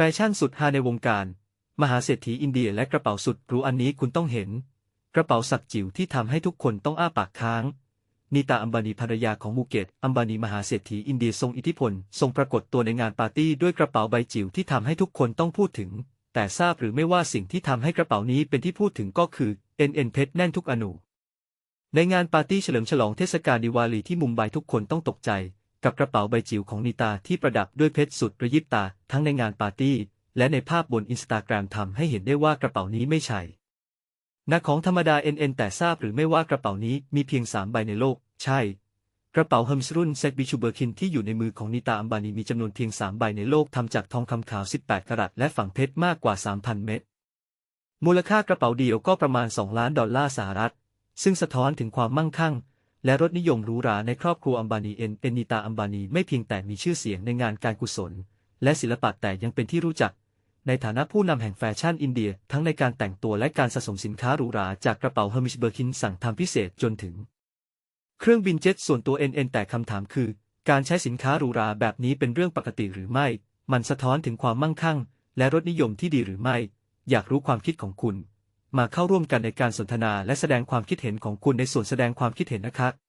แฟชั่นสุดฮาในวงการ มหาเศรษฐีอินเดียและกระเป๋าสุดหรูอันนี้คุณต้องเห็น กระเป๋าสักจิ๋วที่ทำให้ทุกคนต้องอ้าปากค้างนีตาอัมบานีภรรยาของมูเกตอัมบานีมหาเศรษฐีอินเดียทรงอิทธิพล ทรงปรากฏตัวในงานปาร์ตี้ด้วยกระเป๋าใบจิ๋วที่ทำให้ทุกคนต้องพูดถึง แต่ทราบหรือไม่ว่าสิ่งที่ทำให้กระเป๋านี้เป็นที่พูดถึงก็คือ NN เพชรแน่นทุกอนูในงานปาร์ตี้เฉลิมฉลองเทศกาลดิวาลีที่มุมไบทุกคนต้องตกใจ กับกระเป๋าใบจิ๋วของนีตาที่ประดับด้วยเพชรสุดระยิบตาทั้งในงานปาร์ตี้ และในภาพบนอินสตาแกรมทำให้เห็นได้ว่ากระเป๋านี้ไม่ใช่นักของธรรมดา NN แต่ทราบหรือไม่ว่ากระเป๋านี้มีเพียงสามใบในโลก ใช่ กระเป๋าเฮมส์รุ่นเซกบิชูเบอร์คินที่อยู่ในมือของนิตาอัมบานีมีจำนวนเพียงสามใบในโลกทำจากทองคำขาว 18 กรัตและฝังเพชรมากกว่า 3,000 เม็ดมูลค่ากระเป๋าเดียวก็ประมาณ 2 ล้านดอลลาร์สหรัฐ ซึ่งสะท้อนถึงความมั่งคั่ง และรสนิยมหรูหราในครอบครัวอัมบานีเอ็นเอ็นนิตาอัมบานีไม่เพียงแต่มีชื่อเสียงในงานการกุศล และศิลปะแต่ยังเป็นที่รู้จัก ในฐานะผู้นำแห่งแฟชั่นอินเดีย ทั้งในการแต่งตัวและการสะสมสินค้าหรูหราจากกระเป๋าเฮอร์มิชเบอร์คินสั่งทำพิเศษจนถึง เครื่องบินเจ็ตส่วนตัว NN แต่คำถามคือ การใช้สินค้าหรูหราแบบนี้เป็นเรื่องปกติหรือไม่ มันสะท้อนถึงความมั่งคั่ง และรสนิยมที่ดีหรือไม่ อยากรู้ความคิดของคุณ มาเข้าร่วมกันในการสนทนาและแสดงความคิดเห็นของคุณในส่วนแสดงความคิดเห็นนะครับ